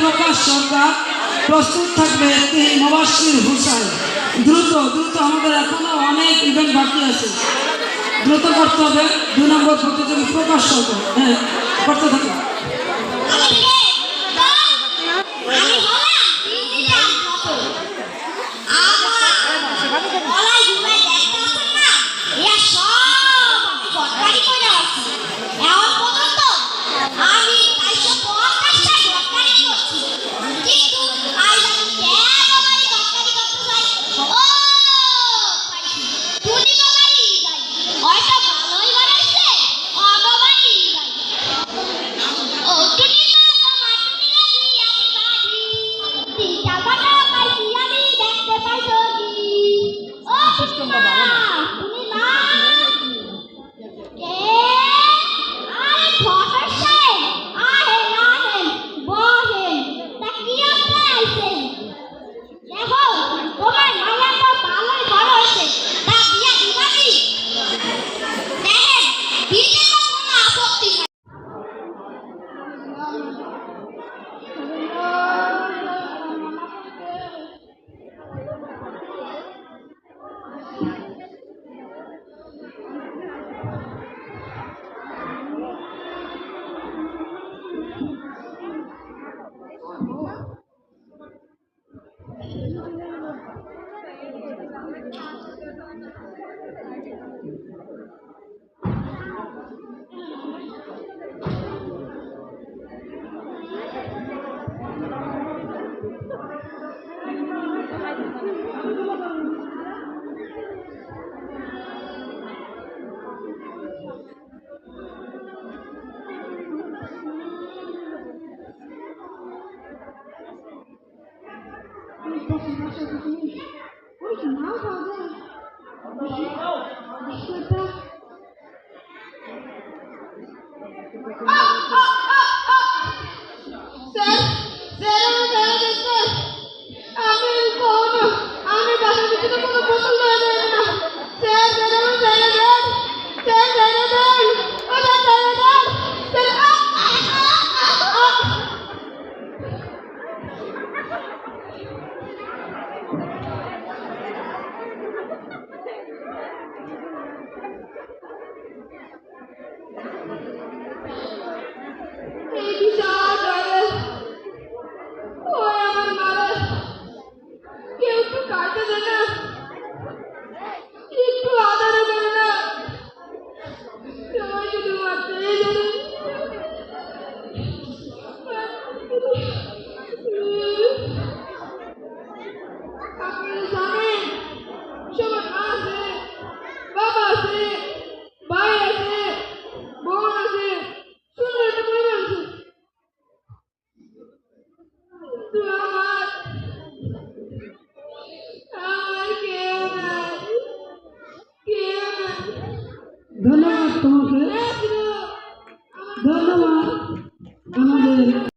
প্রকাশ সরকার প্রস্তুত থাকবে তিনি মবাসির হুসাইন দ্রুত দ্রুত আমাদের এখনও অনেক ইভেন্ট বাকি আছে। দ্রুত করতে হবে। দুই নম্বর প্রতিযোগী প্রকাশ সরকার হ্যাঁ করতে থাকবে Ah! ধন্যবাদ তোমাকে।